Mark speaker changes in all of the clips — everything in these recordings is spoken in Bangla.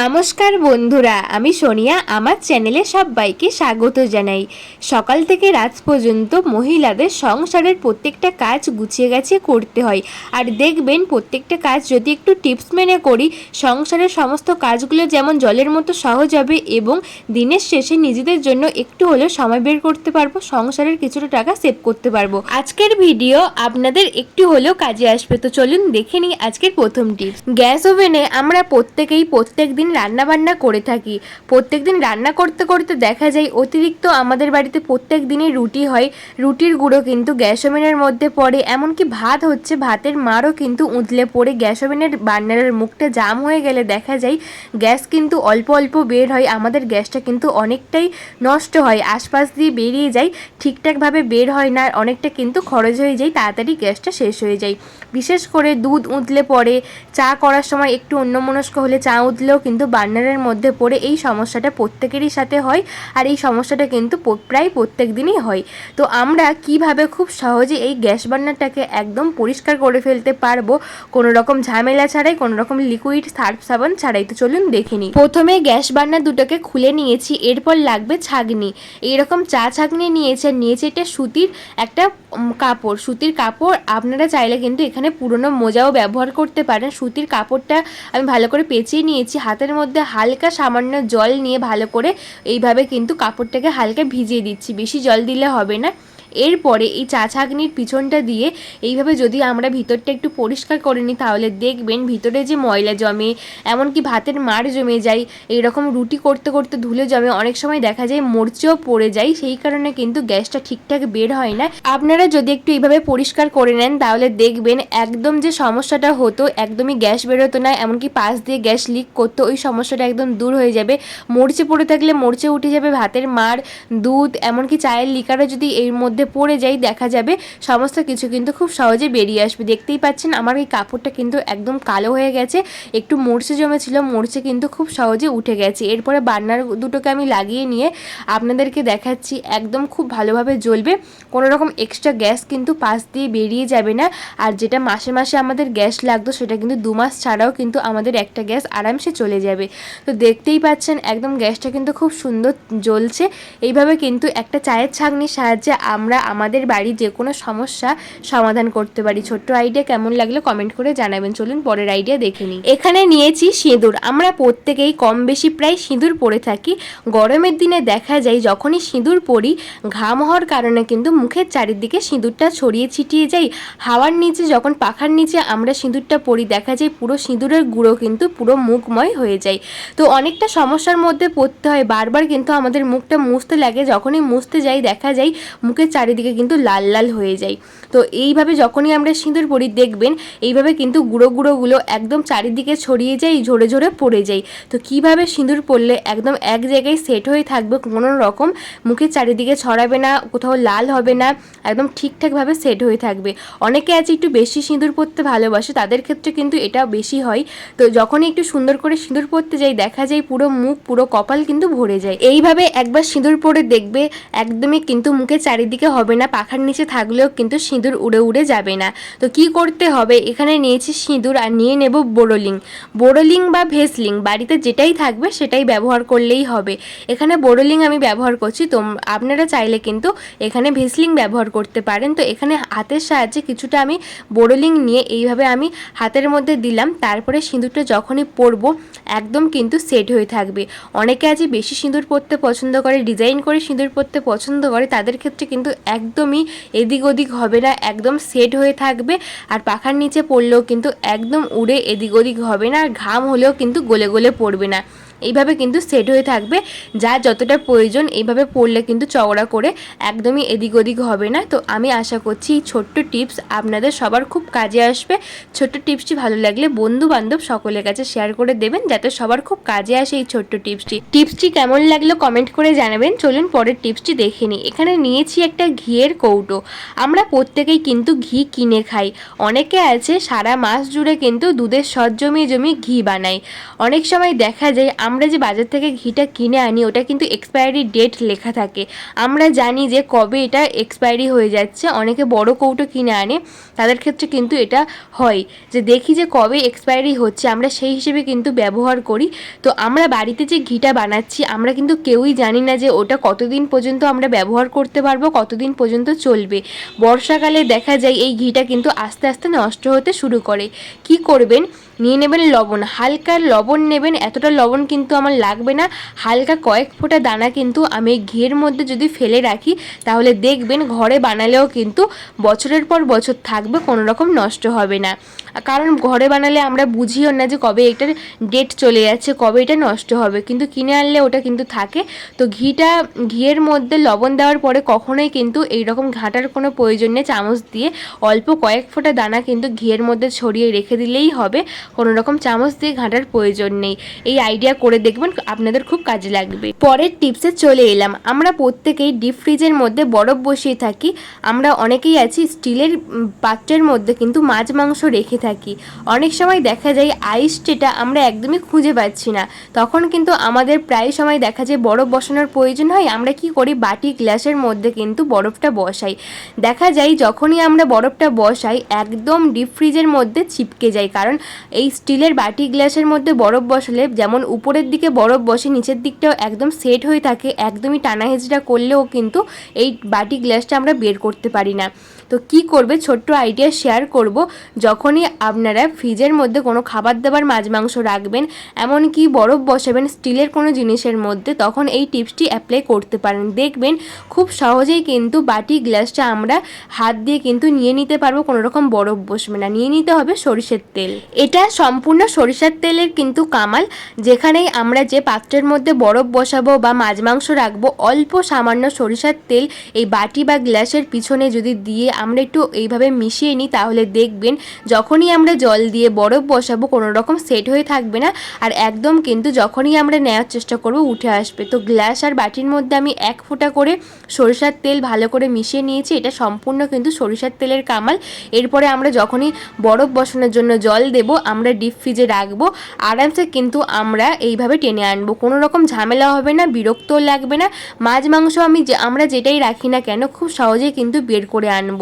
Speaker 1: নমস্কার বন্ধুরা, আমি সোনিয়া। আমার চ্যানেলে সবাইকে স্বাগত জানাই। সকাল থেকে রাত পর্যন্ত মহিলাদের সংসারের প্রত্যেকটা কাজ গুছিয়ে গেছে করতে হয়। আর দেখবেন, প্রত্যেকটা কাজ যদি একটু টিপস মেনে করি, সংসারের সমস্ত কাজগুলো যেমন জলের মতো সহজ হবে এবং দিনের শেষে নিজেদের জন্য একটু হলেও সময় বের করতে পারব, সংসারের কিছুটা টাকা সেভ করতে পারব। আজকের ভিডিও আপনাদের একটু হলেও কাজে আসবে। তো চলুন দেখে নিই আজকের প্রথম টিপস গ্যাস ওভেনে আমরা প্রত্যেকেই প্রত্যেক দিন রান্না বান্না করে থাকি। প্রত্যেক দিন রান্না করতে করতে দেখা যায়, অতিরিক্ত আমাদের বাড়িতে প্রত্যেক দিনই রুটি হয়। রুটির গুঁড়ো কিন্তু গ্যাস ওভেনের মধ্যে পড়ে, এমনকি ভাত হচ্ছে, ভাতের মারও কিন্তু উতলে পড়ে। গ্যাস ওভেনের বার্নারের মুখটা জাম হয়ে গেলে দেখা যায়, গ্যাস কিন্তু অল্প অল্প বের হয়, আমাদের গ্যাসটা কিন্তু অনেকটাই নষ্ট হয়, আশপাশ দিয়ে বেরিয়ে যায়, ঠিকঠাকভাবে বের হয় না, অনেকটা কিন্তু খরচ হয়ে যায়, তাড়াতাড়ি গ্যাসটা শেষ হয়ে যায়। বিশেষ করে দুধ উতলে পড়ে, চা করার সময় একটু অন্যমনস্ক হলে চা উতলেও কিন্তু বার্নারের মধ্যে পড়ে এই সমস্যাটা প্রত্যেকেরই সাথে হয় আর এই সমস্যাটা কিন্তু প্রায় প্রত্যেক দিনই হয়। তো আমরা কীভাবে খুব সহজে এই গ্যাস বার্নারটাকে একদম পরিষ্কার করে ফেলতে পারব? কোনো রকম ঝামেলা ছাড়াই, কোনো রকম লিকুইড সার্ফ, সাবান ছাড়াই। তো চলুন দেখে নিই। প্রথমে গ্যাস বার্নার দুটোকে খুলে নিয়েছি, এরপর লাগবে ছাগনি এইরকম চা ছাগনি নিয়েছে নিয়েছে এটা সুতির একটা কাপড়। সুতির কাপড় আপনারা চাইলে কিন্তু এখানে পুরনো মোজাও ব্যবহার করতে পারেন। সুতির কাপড়টা আমি ভালো করে পেঁচিয়ে নিয়েছি হাতের মধ্যে হালকা সামান্য জল নিয়ে ভালো করে এইভাবে কিন্তু কাপড়টাকে হালকা ভিজিয়ে দিচ্ছি। বেশি জল দিলে হবে না। এরপরে এই চা ছাঁকনির পিছনটা দিয়ে এইভাবে যদি আমরা ভিতরটা একটু পরিষ্কার করে নিই, তাহলে দেখবেন ভিতরে যে ময়লা জমে, এমনকি ভাতের মার জমে যায়, এইরকম রুটি করতে করতে ধুলে জমে অনেক সময় দেখা যায় মরচেও পড়ে যায়, সেই কারণে কিন্তু গ্যাসটা ঠিকঠাক বের হয় না। আপনারা যদি একটু এইভাবে পরিষ্কার করে নেন, তাহলে দেখবেন একদম যে সমস্যাটা হতো, একদমই গ্যাস বেরোতো না, এমনকি পাশ দিয়ে গ্যাস লিক করতো, ওই সমস্যাটা একদম দূর হয়ে যাবে। মরচে পড়ে থাকলে মরচে উঠে যাবে, ভাতের মার, দুধ, এমনকি চায়ের লিকারও যদি এর মধ্যে পড়ে যায় দেখা যাবে। সমস্ত কিছু কিন্তু খুব সহজে বেরিয়ে আসবে। দেখতেই পাচ্ছেন, আমার এই কাপড়টা কিন্তু একদম কালো হয়ে গেছে। একটু মরচে জমেছিল, মরচে কিন্তু খুব সহজে উঠে গেছে। এরপরে বার্নার দুটোকে আমি লাগিয়ে নিয়ে আপনাদেরকে দেখাচ্ছি, একদম খুব ভালোভাবে জ্বলবে। কোনো রকম এক্সট্রা গ্যাস কিন্তু পাশ দিয়ে বেরিয়ে যাবে না। আর যেটা মাসে মাসে আমাদের গ্যাস লাগতো, সেটা কিন্তু দু মাস ছাড়াও কিন্তু আমাদের একটা গ্যাস আরামসে চলে যাবে। তো দেখতেই পাচ্ছেন, একদম গ্যাসটা কিন্তু খুব সুন্দর জ্বলছে। এইভাবে কিন্তু একটা চায়ের ছাঁকনির সাহায্যে আমরা আমাদের বাড়ির যে কোনো সমস্যা সমাধান করতে পারি। ছোট্ট আইডিয়া কেমন লাগল কমেন্ট করে জানাবেন। চলুন পরের আইডিয়া দেখে নিই। এখানে নিয়েছি সিঁদুর। আমরা প্রত্যেকেই কম বেশি প্রায় সিঁদুর পরে থাকি। গরমের দিনে দেখা যায় যখনই সিঁদুর পরি, ঘাম হওয়ার কারণে কিন্তু মুখের চারিদিকে সিঁদুরটা ছড়িয়ে ছিটিয়ে যায়। হাওয়ার নিচে যখন পাখার নিচে আমরা সিঁদুরটা পরি, দেখা যায় পুরো সিঁদুরের গুঁড়ো কিন্তু পুরো মুখময় হয়ে যায়। তো অনেকটা সমস্যার মধ্যে পড়তে হয়। বারবার কিন্তু আমাদের মুখটা মুছতে লাগে। যখনই মুছতে যাই, দেখা যায় মুখের চারিদিকে কিন্তু লাল লাল হয়ে যায়। তো এইভাবে যখনই আমরা সিঁদুর পরি, দেখবেন এইভাবে কিন্তু গুঁড়ো গুঁড়োগুলো একদম চারিদিকে ছড়িয়ে যায়, ঝরে ঝরে পড়ে যায়। তো কীভাবে সিঁদুর পরলে একদম এক জায়গায় সেট হয়ে থাকবে, কোনো রকম মুখের চারিদিকে ছড়াবে না, কোথাও লাল হবে না, একদম ঠিকঠাকভাবে সেট হয়ে থাকবে। অনেকে আছে একটু বেশি সিঁদুর পরতে ভালোবাসে, তাদের ক্ষেত্রে কিন্তু এটা বেশি হয়। তো যখনই একটু সুন্দর করে সিঁদুর পরতে যাই, দেখা যায় পুরো মুখ, পুরো কপাল কিন্তু ভরে যায়। এইভাবে একবার সিঁদুর পরে দেখবে, একদমই কিন্তু মুখের চারিদিকে হবে না, পাখার নিচে থাকলেও কিন্তু সিঁদুর উড়ে উড়ে যাবে না। তো কি করতে হবে? এখানে নিয়েছি সিঁদুর আর নিয়ে নেব বোরোলিং বোরোলিং বা ভেসলিং, বাড়িতে যেটাই থাকবে সেটাই ব্যবহার করলেই হবে। এখানে বোরোলিং আমি ব্যবহার করছি তো আপনারা চাইলে কিন্তু এখানে ভেসলিং ব্যবহার করতে পারেন। তো এখানে হাতের সাহায্যে কিছুটা আমি বোরোলিং নিয়ে এইভাবে আমি হাতের মধ্যে দিলাম। তারপরে সিঁদুরটা যখনই পরবো, একদম কিন্তু সেট হয়ে থাকবে। অনেকে আছে বেশি সিঁদুর পরতে পছন্দ করে, ডিজাইন করে সিঁদুর পরতে পছন্দ করে, তাদের ক্ষেত্রে কিন্তু একদমই এদিক ওদিক হবে না, একদম সেট হয়ে থাকবে। আর পাখার নিচে পড়লেও কিন্তু একদম উড়ে এদিক ওদিক হবে না, আর ঘাম হলেও কিন্তু গলে গলে পড়বে না। এইভাবে কিন্তু সেট হয়ে থাকবে। যা যতটা প্রয়োজন এইভাবে পড়লে কিন্তু চওড়া করে একদমই এদিক ওদিক হবে না। তো আমি আশা করছি এই ছোট্ট টিপস আপনাদের সবার খুব কাজে আসবে। ছোট্ট টিপসটি ভালো লাগলে বন্ধু বান্ধব সকলের কাছে শেয়ার করে দেবেন যাতে সবার খুব কাজে আসে এই ছোট্ট টিপসটি। টিপসটি কেমন লাগল কমেন্ট করে জানাবেন। চলুন পরের টিপসটি দেখে নিই। এখানে নিয়েছি একটা ঘিয়ের কৌটো। আমরা প্রত্যেকেই কিন্তু ঘি কিনে খাই। অনেকে আছে সারা মাস জুড়ে কিন্তু দুধের সৎ জমিয়ে জমিয়ে ঘি বানায়। অনেক সময় দেখা যায় আমরা যে বাজার থেকে ঘিটা কিনে আনি, ওটা কিন্তু এক্সপায়ারি ডেট লেখা থাকে। আমরা জানি যে কবে এটা এক্সপায়ারি হয়ে যাচ্ছে। অনেকে বড় কৌটো কিনে আনে, তাদের ক্ষেত্রে কিন্তু এটা হয়। যে দেখি যে কবে এক্সপায়ারি হচ্ছে, আমরা সেই হিসেবে কিন্তু ব্যবহার করি। তো আমরা বাড়িতে যে ঘিটা বানাচ্ছি, আমরা কিন্তু কেউই জানি না যে ওটা কতদিন পর্যন্ত আমরা ব্যবহার করতে পারব, কতদিন পর্যন্ত চলবে। বর্ষাকালে দেখা যায় এই ঘিটা কিন্তু আস্তে আস্তে নষ্ট হতে শুরু করে। কি করবেন? নিয়ে নেবেন লবণ। হালকা লবণ নেবেন, এতটা লবণ কিন্তু আমার লাগবে না। হালকা কয়েক ফোঁটা দানা কিন্তু আমি ঘিয়ের মধ্যে যদি ফেলে রাখি, তাহলে দেখবেন ঘরে বানালেও কিন্তু বছরের পর বছর থাকবে, কোনো রকম নষ্ট হবে না। কারণ ঘরে বানালে আমরা বুঝিও না যে কবে এটার ডেট চলে যাচ্ছে, কবে এটা নষ্ট হবে। কিন্তু কিনে আনলে ওটা কিন্তু থাকে। তো ঘিটা, ঘিয়ের মধ্যে লবণ দেওয়ার পরে কখনোই কিন্তু এই রকম ঘাঁটার কোনো প্রয়োজন নেই। চামচ দিয়ে অল্প কয়েক ফোঁটা দানা কিন্তু ঘিয়ের মধ্যে ছড়িয়ে রেখে দিলেই হবে। কোনো রকম চামচ দিয়ে ঘাঁটার প্রয়োজন নেই। এই আইডিয়া করে দেখবেন আপনাদের খুব কাজে লাগবে। পরের টিপসে চলে এলাম। আমরা প্রত্যেকেই ডিপ ফ্রিজের মধ্যে বরফ বসিয়ে থাকি। আমরা অনেকেই আছি স্টিলের পাত্রের মধ্যে কিন্তু মাছ মাংস রেখে থাকি। অনেক সময় দেখা যায় আইস যেটা আমরা একদমই খুঁজে পাচ্ছি না। তখন কিন্তু আমাদের প্রায় সময় দেখা যায় বরফ বসানোর প্রয়োজন হয়। আমরা কি করি? বাটি গ্লাসের মধ্যে কিন্তু বরফটা বসাই। দেখা যায় যখনই আমরা বরফটা বসাই, একদম ডিপ ফ্রিজের মধ্যে ছিপকে যায়। কারণ এই স্টিলের বাটি গ্লাসের মধ্যে বরফ বসালে যেমন উপরের দিকে বরফ বসে, নিচের দিকটাও একদম সেট হয়ে থাকে, একদমই টানা হেঁচড়া করলেও কিন্তু এই বাটি গ্লাসটা আমরা বের করতে পারি না। তো কি করবে? ছোট্ট আইডিয়া শেয়ার করব, যখনই আপনারা ফ্রিজের মধ্যে কোনো খাবার দাবার, মাছ, মাংস রাখবেন, এমনকি বরফ বসাবেন স্টিলের কোনো জিনিসের মধ্যে, তখন এই টিপসটি অ্যাপ্লাই করতে পারেন। দেখবেন খুব সহজেই কিন্তু বাটি গ্লাসটা আমরা হাত দিয়ে কিন্তু নিয়ে নিতে পারব, কোনো রকম বরফ বসবে না। নিয়ে নিতে হবে সরিষের তেল। এটা সম্পূর্ণ সরিষার তেলের কিন্তু কামাল, যেখানেই আমরা যে পাত্রের মধ্যে বরফ বসাবো বা মাছ মাংস রাখব, অল্প সামান্য সরিষার তেল এই বাটি বা গ্লাসের পিছনে যদি দিয়ে আমরা একটু এইভাবে মিশিয়ে নিই, তাহলে দেখবেন যখনই আমরা জল দিয়ে বরফ বসাবো, কোনো রকম সেট হয়ে থাকবে না। আর একদম কিন্তু যখনই আমরা নেওয়ার চেষ্টা করব, উঠে আসবে। তো গ্লাস আর বাটির মধ্যে আমি এক ফোঁটা করে সরিষার তেল ভালো করে মিশিয়ে নিয়েছি, এটা সম্পূর্ণ কিন্তু সরিষার তেলের কামাল। এরপরে আমরা যখনই বরফ বসানোর জন্য জল দেব আমরা ডিপ ফ্রিজে রাখব। আরামসে কিন্তু আমরা এইভাবে টেনে আনব। কোনো রকম ঝামেলা হবে না বিরক্তও লাগবে না। মাছ, মাংস আমি আমরা যেটাই রাখি না কেন, খুব সহজেই কিন্তু বের করে আনব।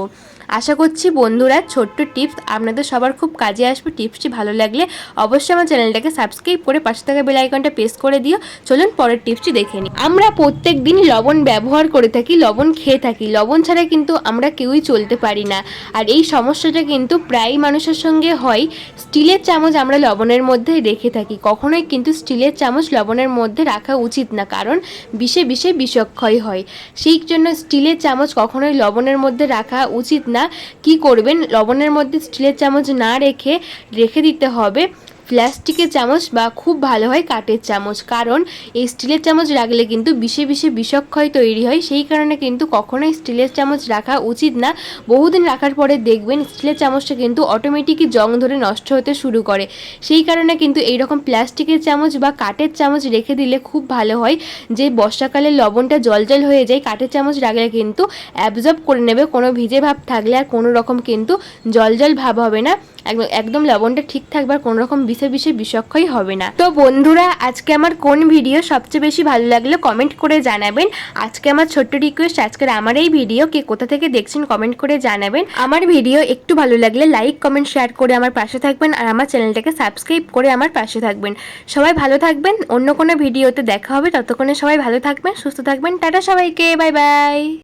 Speaker 1: আশা করছি বন্ধুরা ছোট্ট টিপস আপনাদের সবার খুব কাজে আসবে। টিপসটি ভালো লাগলে অবশ্যই আমার চ্যানেলটাকে সাবস্ক্রাইব করে পাশে থাকা বেল আইকনটা প্রেস করে দিও। চলুন পরের টিপসটি দেখে নিই। আমরা প্রত্যেক দিন লবণ ব্যবহার করে থাকি, লবণ খেয়ে থাকি। লবণ ছাড়া কিন্তু আমরা কেউই চলতে পারি না। আর এই সমস্যাটা কিন্তু প্রায় মানুষের সঙ্গে হয়। স্টিলের চামচ আমরা লবণের মধ্যে রেখে থাকি। কখনোই কিন্তু স্টিলের চামচ লবণের মধ্যে রাখা উচিত না, কারণ বিষে বিষে বিষক্ষয় হয়। সেই জন্য স্টিলের চামচ কখনোই লবণের মধ্যে রাখা উচিত না। কি করবেন? লবণের মধ্যে স্টিলের চামচ না রেখে রেখে দিতে হবে। প্লাস্টিকের চামচ বা খুব ভালো হয় কাঠের চামচ। কারণ এই স্টিলের চামচ রাখলে কিন্তু বিষে বিষে বিষক্ষয় তৈরি হয়। সেই কারণে কিন্তু কখনোই স্টিলের চামচ রাখা উচিত না। বহুদিন রাখার পরে দেখবেন স্টিলের চামচটা কিন্তু অটোমেটিকই জং ধরে নষ্ট হতে শুরু করে। সেই কারণে কিন্তু এইরকম প্লাস্টিকের চামচ বা কাঠের চামচ রেখে দিলে খুব ভালো হয়। যে বর্ষাকালে লবণটা জল জল হয়ে যায়, কাঠের চামচ রাখলে কিন্তু অ্যাবজর্ব করে নেবে। কোনো ভিজে ভাব থাকলে আর কোনো রকম কিন্তু জল জল ভাব হবে না। একদম একদম লবণটা ঠিক থাকবে আর কোনো রকম বিষে বিষে বিষক্ষই হবে না। তো বন্ধুরা, আজকে আমার কোন ভিডিও সবচেয়ে বেশি ভালো লাগল কমেন্ট করে জানাবেন। আজকে আমার ছোট্ট রিকোয়েস্ট আজকের আমার এই ভিডিও, কে কোথা থেকে দেখছেন কমেন্ট করে জানাবেন। আমার ভিডিও একটু ভালো লাগলে লাইক কমেন্ট শেয়ার করে আমার পাশে থাকবেন আর আমার চ্যানেলটাকে সাবস্ক্রাইব করে আমার পাশে থাকবেন। সবাই ভালো থাকবেন, অন্য কোনো ভিডিওতে দেখা হবে। ততক্ষণে সবাই ভালো থাকবেন, সুস্থ থাকবেন। টাটা সবাইকে বাই বাই